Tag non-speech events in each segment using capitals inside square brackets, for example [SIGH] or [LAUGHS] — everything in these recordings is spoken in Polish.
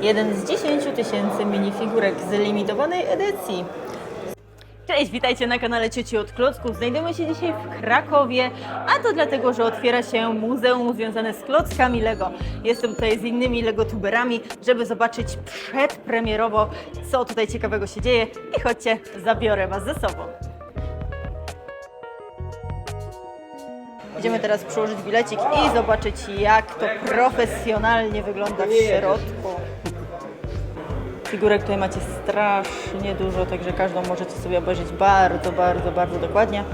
Jeden z 10 tysięcy minifigurek z limitowanej edycji. Cześć, witajcie na kanale Cioci od Klocków. Znajdujemy się dzisiaj w Krakowie, a to dlatego, że otwiera się muzeum związane z klockami Lego. Jestem tutaj z innymi Legotuberami, żeby zobaczyć przedpremierowo, co tutaj ciekawego się dzieje i chodźcie, zabiorę Was ze sobą. Będziemy teraz przyłożyć bilecik i zobaczyć, jak to profesjonalnie wygląda w środku. Figurek tutaj macie strasznie dużo, także każdą możecie sobie obejrzeć bardzo, bardzo, bardzo dokładnie.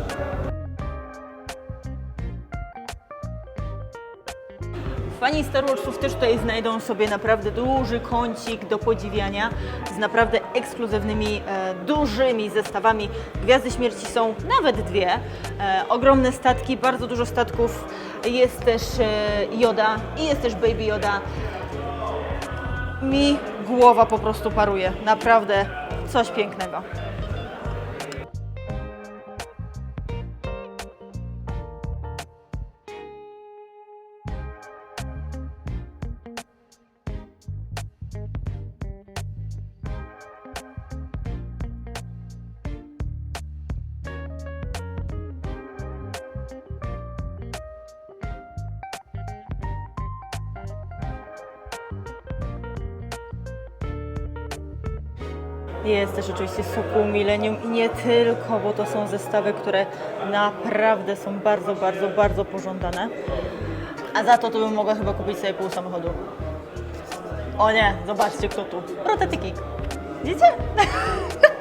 Fani Star Warsów też tutaj znajdą sobie naprawdę duży kącik do podziwiania z naprawdę ekskluzywnymi, e, dużymi zestawami. Gwiazdy Śmierci są nawet dwie. E, ogromne statki, bardzo dużo statków. Jest też e, Yoda i jest też Baby Yoda mi głowa po prostu paruje. Naprawdę coś pięknego. Jest też oczywiście Sokół Millennium i nie tylko, bo to są zestawy, które naprawdę są bardzo, bardzo, bardzo pożądane. A za to to bym mogła chyba kupić sobie pół samochodu. O nie, zobaczcie kto tu. Protetyki. Widzicie? [LAUGHS]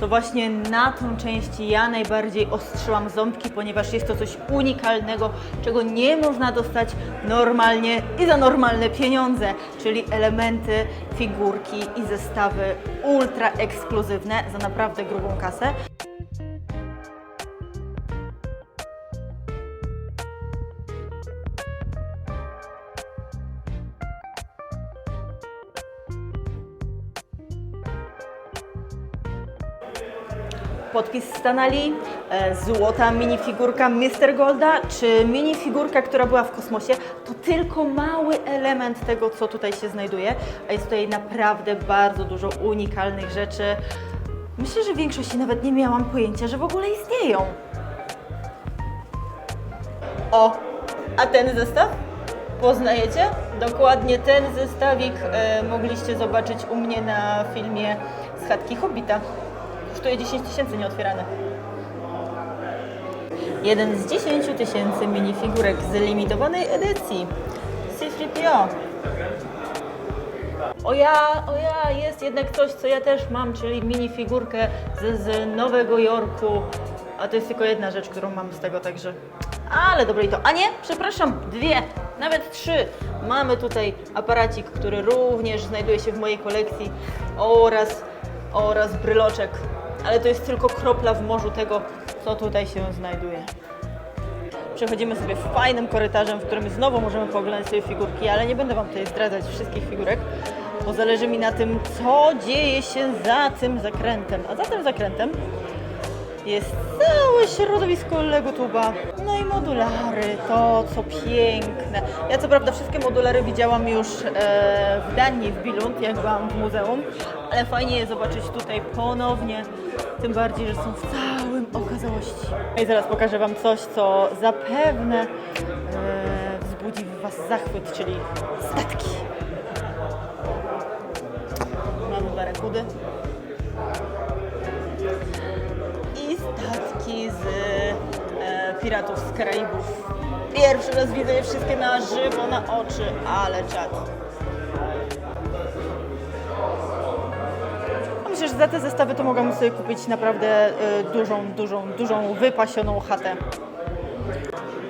To właśnie na tą część ja najbardziej ostrzyłam ząbki, ponieważ jest to coś unikalnego, czego nie można dostać normalnie i za normalne pieniądze, czyli elementy, figurki i zestawy ultra ekskluzywne za naprawdę grubą kasę. Podpis Stanali, e, złota minifigurka Mr. Golda, czy minifigurka, która była w kosmosie, to tylko mały element tego, co tutaj się znajduje, a jest tutaj naprawdę bardzo dużo unikalnych rzeczy. Myślę, że w większości nawet nie miałam pojęcia, że w ogóle istnieją. O, a ten zestaw? Poznajecie? Dokładnie ten zestawik e, mogliście zobaczyć u mnie na filmie z chatki Hobbita. Kosztuje 10 tysięcy nieotwierane. Jeden z 10 tysięcy minifigurek z limitowanej edycji. C3PO. O ja, o ja, jest jednak coś, co ja też mam, czyli minifigurkę z, z Nowego Jorku. A to jest tylko jedna rzecz, którą mam z tego, także... Ale dobre i to. A nie, przepraszam, dwie, nawet trzy. Mamy tutaj aparacik, który również znajduje się w mojej kolekcji oraz, oraz bryloczek. Ale to jest tylko kropla w morzu tego, co tutaj się znajduje. Przechodzimy sobie fajnym korytarzem, w którym znowu możemy pooglądać sobie figurki, ale nie będę Wam tutaj zdradzać wszystkich figurek, bo zależy mi na tym, co dzieje się za tym zakrętem. A za tym zakrętem jest całe środowisko Lego Tuba. No i modulary, to co piękne. Ja co prawda wszystkie modulary widziałam już e, w Danii, w Billund, jak byłam w muzeum, ale fajnie je zobaczyć tutaj ponownie, tym bardziej, że są w całym okazałości. No I zaraz pokażę Wam coś, co zapewne e, wzbudzi w Was zachwyt, czyli statki. Mamy barakudy. Z e, Piratów z Karaibów. Pierwszy raz widzę je wszystkie na żywo, na oczy, ale czad. A Myślę, że za te zestawy to mogłam sobie kupić naprawdę e, dużą, dużą, dużą, wypasioną chatę.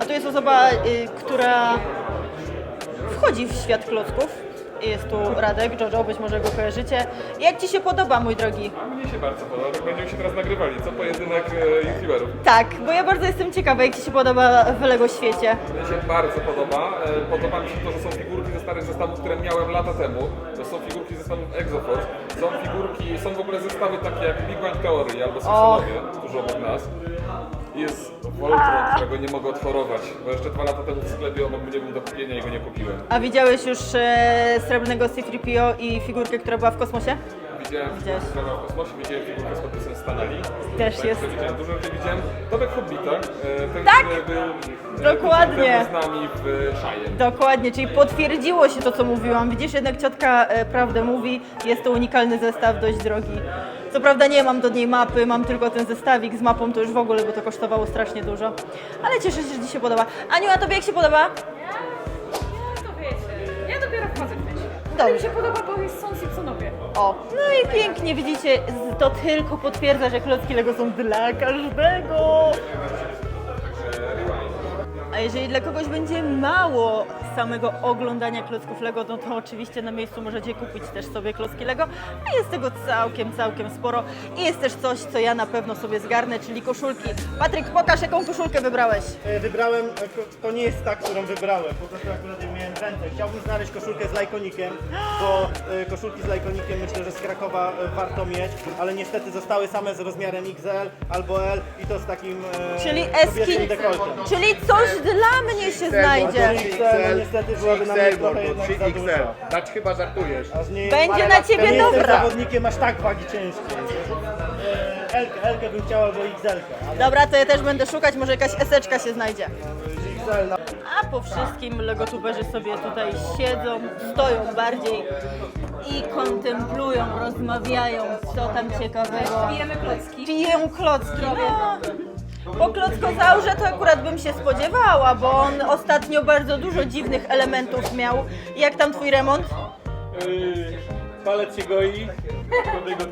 A tu jest osoba, e, która wchodzi w świat klocków. Jest tu Radek, Jojo, być może go kojarzycie. Jak Ci się podoba, mój drogi? A mnie się bardzo podoba, tak będziemy się teraz nagrywali, co pojedynek e, youtuberów. Tak, bo ja bardzo jestem ciekawa, jak Ci się podoba w Lego świecie. Mnie się bardzo podoba. E, Podoba mi się to, że są figurki ze starych zestawów, które miałem lata temu. To są figurki ze zestawów Exoforce. Są figurki, są w ogóle zestawy takie jak Big Bang Theory albo Simpsonowie, którzy obok nas. Jest Voltron, którego nie mogę otworować, bo jeszcze dwa lata temu w sklepie obok mnie był do kupienia i go nie kupiłem. A widziałeś już e, srebrnego C-3PO i figurkę, która była w kosmosie? Widziałem Widziałeś? w kosmosie, widziałem figurkę z podpisem Stanley. Też tak, jest. Widziałem dużo rzeczy, widziałem Tomek Hobbita, e, ten, Tak! który był e, Dokładnie. z nami w Szajem. Dokładnie, czyli potwierdziło się to, co mówiłam. Widzisz, jednak ciotka e, prawdę mówi, jest to unikalny zestaw, dość drogi. Co prawda nie mam do niej mapy, mam tylko ten zestawik z mapą, to już w ogóle, bo to kosztowało strasznie dużo. Ale cieszę się, że Ci się podoba. Aniu, a Tobie jak się podoba? To wiecie, ja dopiero wchodzę w. Ale mi się podoba, bo jest są O, no i pięknie, widzicie, to tylko potwierdza, że klocki Lego są dla każdego. A jeżeli dla kogoś będzie mało samego oglądania klocków Lego, no to oczywiście na miejscu możecie kupić też sobie klocki Lego, a jest tego całkiem, całkiem sporo. I jest też coś, co ja na pewno sobie zgarnę, czyli koszulki. Patryk, pokaż jaką koszulkę wybrałeś. E, Wybrałem, e, ko- to nie jest ta, którą wybrałem, po prostu akurat ją miałem w ręce. Chciałbym znaleźć koszulkę z lajkonikiem, bo e, koszulki z lajkonikiem myślę, że z Krakowa e, warto mieć, ale niestety zostały same z rozmiarem XL albo L i to z takim e, Czyli kobiecym dekoltem. czyli coś dla mnie się znajdzie. XL, niestety byłaby na mnie trochę jednak za duża. Dać chyba żartujesz. Aż nie, Będzie na ciebie nie jestem dobra. zawodnikiem aż tak wagi ciężkiej. E, Elkę, Elkę bym chciał albo XL, ale Dobra, to ja też będę szukać, może jakaś eseczka się znajdzie. XL na A po wszystkim legotuberzy sobie tutaj siedzą, stoją bardziej i kontemplują, rozmawiają, co tam ciekawego. Pijemy klocki. Piję klocki. No, po klockozaurze to akurat bym się spodziewała, bo on ostatnio bardzo dużo dziwnych elementów miał. Jak tam twój remont? Yy, palec się goi,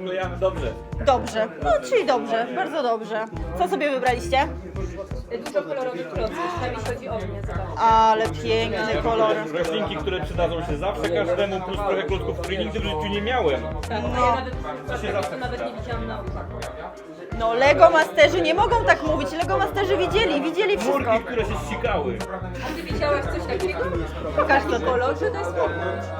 klejamy dobrze. Dobrze, no czyli dobrze, bardzo dobrze. Co sobie wybraliście? Dużo kolorowych klocków, jeśli chodzi o mnie. Ale piękny kolor. Roślinki, które przydadzą się zawsze każdemu, plus trochę klocków, których nigdy w życiu nie miałem. Tak, No. ja nawet, to nawet nie widziałam na oczach. No Lego Masterzy nie mogą tak mówić, Lego Masterzy widzieli, widzieli wszystko. Murki, które się ścikały. A ty widziałaś coś takiego? Pokaż to kolorze to jest.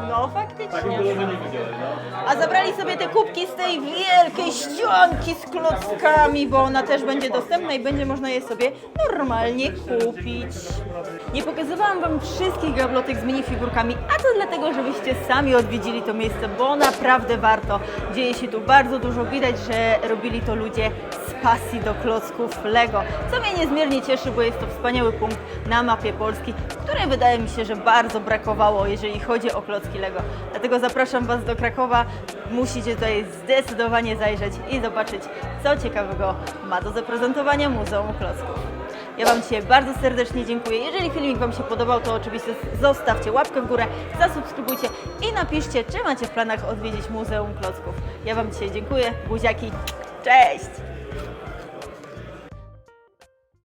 No faktycznie. Kolorze nie widziałem, no. A zabrali sobie te kubki z tej wielkiej ścianki z klockami, bo ona też będzie dostępna i będzie można je sobie normalnie kupić. Nie pokazywałam Wam wszystkich gablotek z minifigurkami, a to dlatego, żebyście sami odwiedzili to miejsce, bo naprawdę warto. Dzieje się tu bardzo dużo, widać, że robili to ludzie z pasji do klocków Lego, co mnie niezmiernie cieszy, bo jest to wspaniały punkt na mapie Polski, której wydaje mi się, że bardzo brakowało, jeżeli chodzi o klocki Lego. Dlatego zapraszam Was do Krakowa. Musicie tutaj zdecydowanie zajrzeć i zobaczyć, co ciekawego ma do zaprezentowania Muzeum Klocków. Ja Wam dzisiaj bardzo serdecznie dziękuję. Jeżeli filmik Wam się podobał, to oczywiście zostawcie łapkę w górę, zasubskrybujcie i napiszcie, czy macie w planach odwiedzić Muzeum Klocków. Ja Wam dzisiaj dziękuję. Buziaki, cześć!